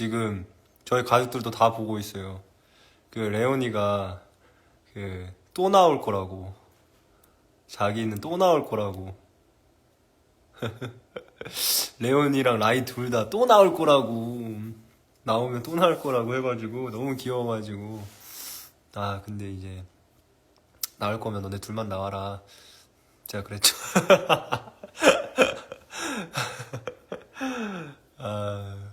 지금 저희 가족들도 다 보고 있어요. 그 레오니가 그 또 나올 거라고. 자기는 또 나올 거라고. 레온이랑 라이 둘 다 또 나올 거라고. 나오면 또 나올 거라고 해가지고 너무 귀여워가지고. 아, 근데 이제 나올 거면 너네 둘만 나와라. 제가 그랬죠. 아,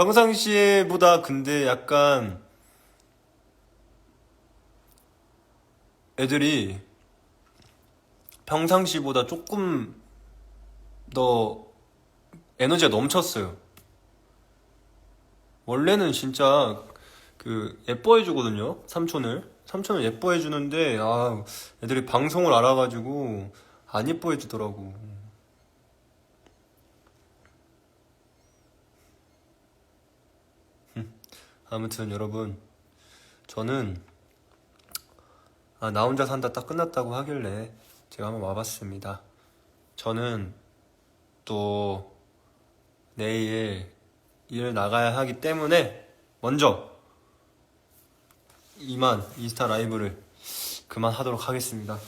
평상시에보다 근데 약간 애들이 평상시보다 조금 더 에너지가 넘쳤어요. 원래는 진짜 그 예뻐해 주거든요. 삼촌을. 삼촌을 예뻐해 주는데 아, 애들이 방송을 알아 가지고 안 예뻐해 주더라고. 아무튼 여러분 저는 아, 나 혼자 산다 딱 끝났다고 하길래 제가 한번 와봤습니다. 저는 또 내일 일을 나가야 하기 때문에 먼저 이만 인스타 라이브를 그만 하도록 하겠습니다.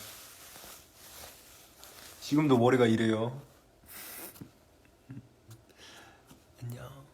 지금도 머리가 이래요. 안녕.